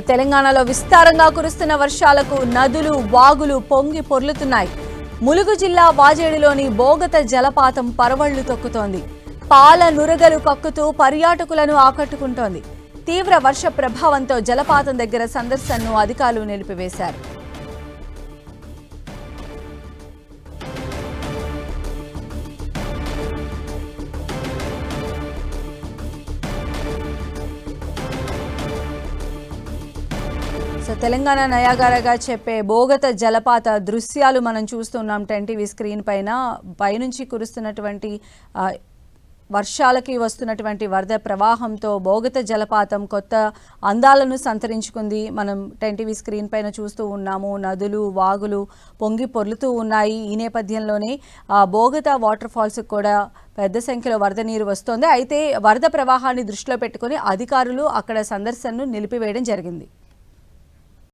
తెలంగాణలో విస్తారంగా కురుస్తున్న వర్షాలకు నదులు వాగులు పొంగి పొర్లుతున్నాయి. ములుగు జిల్లా వాజేడిలోని బోగత జలపాతం పరవళ్ళు తొక్కుతోంది. పాల నురగలు కక్కుతూ పర్యాటకులను ఆకట్టుకుంటోంది. తీవ్ర వర్ష ప్రభావంతో జలపాతం దగ్గర సందర్శనను అధికారులు నిలిపివేశారు. సో తెలంగాణ నయాగారగా చెప్పే బోగత జలపాత దృశ్యాలు మనం చూస్తున్నాం టెన్ టీవీ స్క్రీన్ పైన. పైనుంచి కురుస్తున్నటువంటి వర్షాలకి వస్తున్నటువంటి వరద ప్రవాహంతో బోగత జలపాతం కొత్త అందాలను సంతరించుకుంది. మనం టెన్ టీవీ స్క్రీన్ పైన చూస్తూ ఉన్నాము. నదులు వాగులు పొంగి పొర్లుతూ ఉన్నాయి. ఈ నేపథ్యంలోనే ఆ బోగత వాటర్ ఫాల్స్కి కూడా పెద్ద సంఖ్యలో వరద నీరు వస్తోంది. అయితే వరద ప్రవాహాన్ని దృష్టిలో పెట్టుకుని అధికారులు అక్కడ సందర్శనను నిలిపివేయడం జరిగింది.